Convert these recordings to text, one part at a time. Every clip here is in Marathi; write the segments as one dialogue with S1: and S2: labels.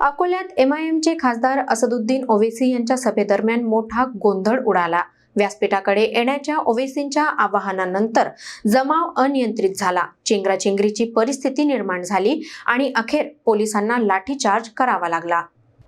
S1: अकोल्यात एमआयएमचे खासदार असदुद्दीन ओवेसी यांच्या सभेदरम्यान मोठा गोंधळ उडाला. व्यासपीठाकडे येण्याच्या ओवेसींच्या आवाहनानंतर जमाव अनियंत्रित झाला. चेंगराचेंगरीची परिस्थिती निर्माण झाली आणि अखेर पोलिसांना लाठीचार्ज करावा लागला.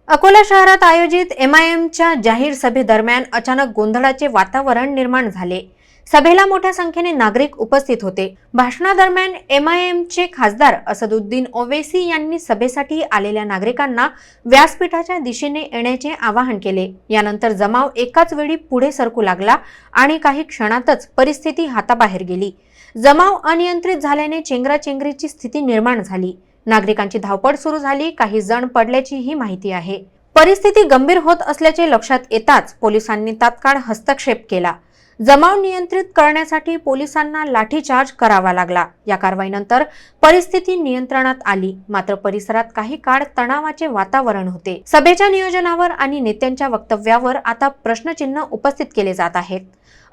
S1: अकोला शहरात आयोजित एमआयएमच्या जाहीर सभेदरम्यान अचानक गोंधळाचे वातावरण निर्माण झाले. सभेला मोठ्या संख्येने नागरिक उपस्थित होते. भाषणादरम्यान एमआयएमचे खासदार असदुद्दीन ओवेसी यांनी सभेसाठी आलेल्या नागरिकांना व्यासपीठाच्या दिशेने येण्याचे आवाहन केले. यानंतर जमाव एकाच वेळी पुढे सरकू लागला आणि काही क्षणातच परिस्थिती हाताबाहेर गेली. जमाव अनियंत्रित झाल्याने चेंगराचेंगरीची स्थिती निर्माण झाली. नागरिकांची धावपळ सुरू झाली काही जण पडल्याचीही माहिती आहे. परिस्थिती गंभीर होत असल्याचे लक्षात येताच पोलिसांनी तात्काळ हस्तक्षेप केला. जमाव नियंत्रित करण्यासाठी पोलिसांना लाठीचार्ज करावा लागला. या कारवाईनंतर परिस्थिती नियंत्रणात आली. मात्र परिसरात काही काळ तणावाचे वातावरण होते. सभेच्या नियोजनावर आणि नेत्यांच्या वक्तव्यावर आता प्रश्नचिन्ह उपस्थित केले जात आहेत.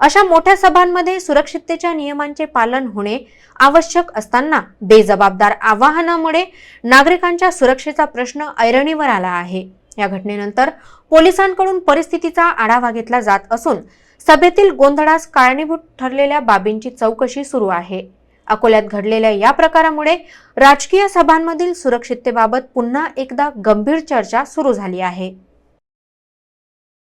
S1: अशा मोठ्या सभांमध्ये सुरक्षिततेच्या नियमांचे पालन होणे आवश्यक असताना बेजबाबदार आवाहनामुळे नागरिकांच्या सुरक्षेचा प्रश्न ऐरणीवर आला आहे. या घटनेनंतर पोलिसांकडून परिस्थितीचा आढावा घेतला जात असून सभेतील गोंधळास कारणीभूत ठरलेल्या बाबींची चौकशी सुरू आहे. अकोल्यात घडलेल्या या प्रकारामुळे राजकीय सभांमधील सुरक्षिततेबाबत पुन्हा एकदा गंभीर चर्चा सुरू झाली आहे.